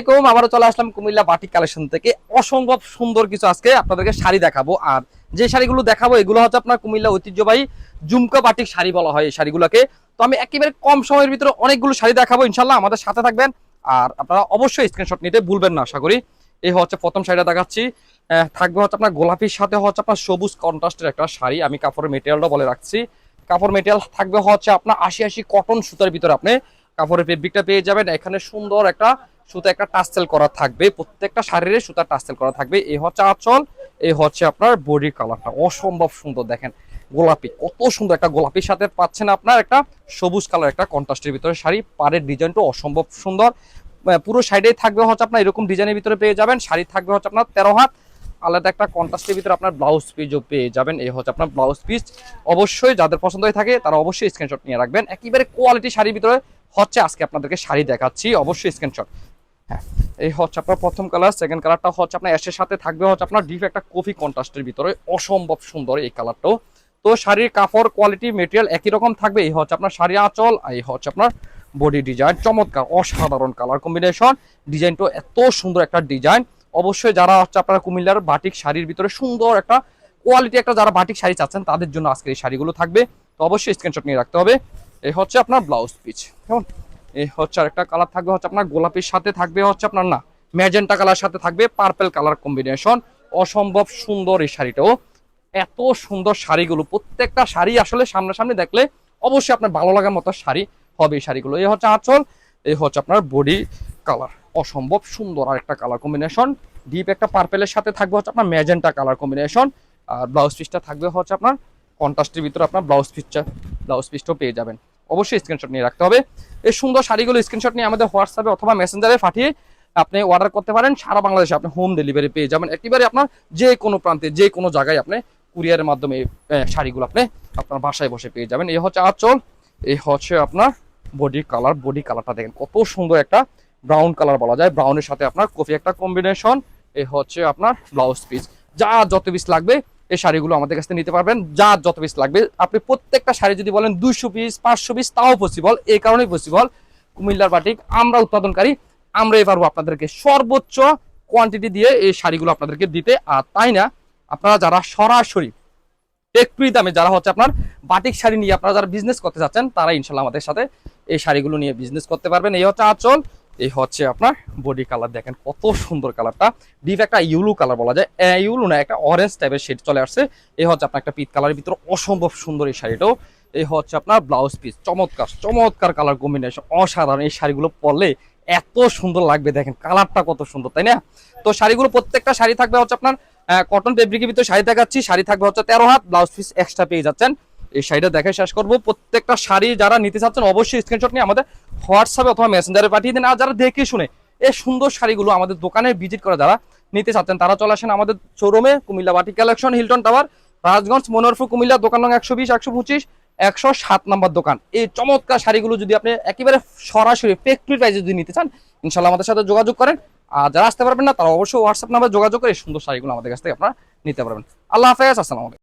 আসসালামাইকুম চলে আসলাম কুমিল্লা কালেকশন থেকে। অসম্ভব সুন্দর কিছু আজকে আপনাদেরকে শাড়ি দেখাবো। আর যে শাড়িগুলো দেখাবো, এগুলো হচ্ছে আপনার কুমিল্লা ঐতিহ্যবাহী জুমকা বাটিক শাড়ি বলা হয় এই শাড়িগুলোকে। তো আমি একেবারে কম সময়ের ভিতরে অনেকগুলো শাড়ি দেখাবো ইনশাল্লাহ আমাদের সাথে থাকবেন। আর আপনারা অবশ্যই স্ক্রিনশট নিতে ভুলবেন না, আশা করি। এই হচ্ছে প্রথম শাড়িটা দেখাচ্ছি। থাকবে হচ্ছে আপনার গোলাপির সাথে হচ্ছে আপনার সবুজ কন্ট্রাস্টের একটা শাড়ি। আমি কাপড়ের মেটেরিয়ালটা বলে রাখছি। কাপড় মেটেরিয়াল থাকবে হচ্ছে আপনার আশি আশি কটন সুতার ভিতরে আপনি কাপড়ের ফেব্রিকটা পেয়ে যাবেন। এখানে সুন্দর একটা সুতা একটা টাস্টেল করা থাকবে, প্রত্যেকটা শাড়িরে সুতা টাস্টেল করা থাকবে। এই হচ্ছে আঁচল, এই হচ্ছে আপনার বডি কালারটা অসম্ভব সুন্দর, দেখেন, গোলাপি, কত সুন্দর একটা গোলাপির সাথে পাচ্ছেন আপনার একটা সবুজ কালার একটা কন্ট্রাস্টের ভিতরে শাড়ি। পাড়ের ডিজাইনটা অসম্ভব সুন্দর। পুরো সাইডে থাকবে হচ্ছে আপনার এরকম ডিজাইনের ভিতরে পেয়ে যাবেন। শাড়ি থাকবে হচ্ছে আপনার তেরো হাত। আলাদা একটা কন্ট্রাস্টের ভিতরে আপনার ব্লাউজ পিসও পেয়ে যাবেন। এই হচ্ছে আপনার ব্লাউজ পিস অবশ্যই যাদের পছন্দ হয়ে থাকে, তারা অবশ্যই স্ক্রিনশট নিয়ে রাখবেন। একেবারে কোয়ালিটি শাড়ির ভিতরে হচ্ছে আজকে আপনাদেরকে শাড়ি দেখাচ্ছি। অবশ্যই স্ক্রিনশট হ্যাঁ। এই হচ্ছে আপনার প্রথম কালার সেকেন্ড কালারটা হচ্ছে আপনার অ্যাশের সাথে থাকবে হচ্ছে আপনার ডিপ একটা কফি কন্ট্রাস্টের ভিতরে। অসম্ভব সুন্দর এই কালারটাও তো শাড়ির কাপড় কোয়ালিটি মেটেরিয়াল একই রকম থাকবে। এই হচ্ছে আপনার শাড়ি আঁচল এই হচ্ছে আপনার বডি ডিজাইন চমৎকার, অসাধারণ কালার কম্বিনেশন ডিজাইনটা এত সুন্দর একটা ডিজাইন অবশ্যই যারা হচ্ছে আপনারা কুমিল্লার বাটিক শাড়ির ভিতরে সুন্দর একটা কোয়ালিটি একটা যারা বাটিক শাড়ি চাচ্ছেন, তাদের জন্য আজকে এই শাড়িগুলো থাকবে। তো অবশ্যই স্ক্রিনশট নিয়ে রাখতে হবে। এই হচ্ছে আপনার ব্লাউজ পিচ কেমন? এই হচ্ছে আরেকটা কালার থাকবে, হচ্ছে আপনার গোলাপির সাথে থাকবে, হচ্ছে আপনার না ম্যাজেন্টা কালার সাথে থাকবে পার্পেল কালার কম্বিনেশন অসম্ভব সুন্দর এই শাড়িটাও। এত সুন্দর শাড়িগুলো, প্রত্যেকটা শাড়ি আসলে সামনাসামনি দেখলে অবশ্যই আপনার ভালো লাগার মতো শাড়ি হবে এই শাড়িগুলো। এই হচ্ছে আঁচল এই হচ্ছে আপনার বডি কালার অসম্ভব সুন্দর আরেকটা কালার কম্বিনেশন ডিপ একটা পার্পেলের সাথে থাকবে হচ্ছে আপনার ম্যাজেন্টা কালার কম্বিনেশন আর ব্লাউজ পিসটা থাকবে হচ্ছে আপনার কন্ট্রাস্টের ভিতরে আপনার ব্লাউজ পিসটা ব্লাউজ পিসটাও পেয়ে যাবেন। অবশ্যই স্ক্রিনশট নিয়ে রাখতে হবে। এই সুন্দর শাড়িগুলো স্ক্রিনশট নিয়ে আমাদের হোয়াটসঅ্যাপে অথবা মেসেঞ্জারে পাঠিয়ে আপনি অর্ডার করতে পারেন। সারা বাংলাদেশে আপনি হোম ডেলিভারি পেয়ে যাবেন। একেবারে আপনার যে কোনো প্রান্তে, যে কোনো জায়গায় আপনি কুরিয়ারের মাধ্যমে শাড়িগুলো আপনি আপনার বাসায় বসে পেয়ে যাবেন। এই হচ্ছে আঁচল, এই হচ্ছে আপনার বডি কালার বডি কালারটা দেখেন কত সুন্দর একটা ব্রাউন কালার বলা যায়। ব্রাউনের সাথে আপনার কফি একটা কম্বিনেশন এই হচ্ছে আপনার ব্লাউজ পিস যা যত পিস লাগবে এই শাড়িগুলো আমাদের কাছে নিতে পারবেন। যা যত পিস লাগবে। আপনি প্রত্যেকটা শাড়ি যদি বলেন দুইশো পিস পাঁচশো পিস তাও পসিবল এই কারণেই পসিবল কুমিল্লার বাটিক, আমরা উৎপাদনকারী। আমরাই পারব আপনাদেরকে সর্বোচ্চ কোয়ান্টিটি দিয়ে এই শাড়িগুলো আপনাদেরকে দিতে। আর তাই না? আপনারা যারা সরাসরি একটুই দামে যারা হচ্ছে আপনার বাটিক শাড়ি নিয়ে আপনারা যারা বিজনেস করতে চাচ্ছেন তারা ইনশাল্লাহ আমাদের সাথে এই শাড়িগুলো নিয়ে বিজনেস করতে পারবেন। এই হচ্ছে আঁচল। এই হচ্ছে আপনার বডি কালার দেখেন কত সুন্দর কালারটা ডিপ একটা ইউলু কালার বলা যায়। ইউলু না, একটা অরেঞ্জ টাইপের শেড চলে আসছে। এই হচ্ছে আপনার একটা পিত কালারের ভিতরে অসম্ভব সুন্দর এই শাড়িটাও এই হচ্ছে আপনার ব্লাউজ পিস চমৎকার চমৎকার কালার কম্বিনেশন অসাধারণ এই শাড়িগুলো পরলে এত সুন্দর লাগবে, দেখেন কালারটা কত সুন্দর, তাই না? তো শাড়িগুলো প্রত্যেকটা শাড়ি থাকবে হচ্ছে আপনার কটন ফেব্রিকের ভিতরে শাড়ি দেখাচ্ছি। শাড়ি থাকবে হচ্ছে তেরো হাত ব্লাউজ পিস এক্সট্রা পেয়ে যাচ্ছেন। এই শাড়িটা দেখে শেষ করব। প্রত্যেকটা শাড়ি যারা নিতে চাচ্ছেন, অবশ্যই স্ক্রিনশট নিয়ে আমাদের হোয়াটসঅ্যাপে অথবা মেসেঞ্জারে পাঠিয়ে দিন। আর যারা দেখে শুনে এই সুন্দর শাড়িগুলো আমাদের দোকানে ভিজিট করে যারা নিতে চাচ্ছেন, তারা চলে আসেন আমাদের শোরুমে কুমিল্লা বাটি কালেকশন হিলটন টাওয়ার রাজগঞ্জ মনোরফু কুমিল্লা দোকান নং একশো বিশ, একশো পঁচিশ, একশো সাত নাম্বার দোকান। এই চমৎকার শাড়িগুলো যদি আপনি একেবারে সরাসরি ফ্যাক্টরি প্রাইসে যদি নিতে চান ইনশাল্লাহ আমাদের সাথে যোগাযোগ করেন। আর যারা আসতে পারবেন না, তারা অবশ্যই হোয়াটসঅ্যাপ নাম্বার যোগাযোগ করে এই সুন্দর শাড়িগুলো আমাদের কাছ থেকে আপনারা নিতে পারবেন। আল্লাহ হাফেজ, আসসালামু আলাইকুম।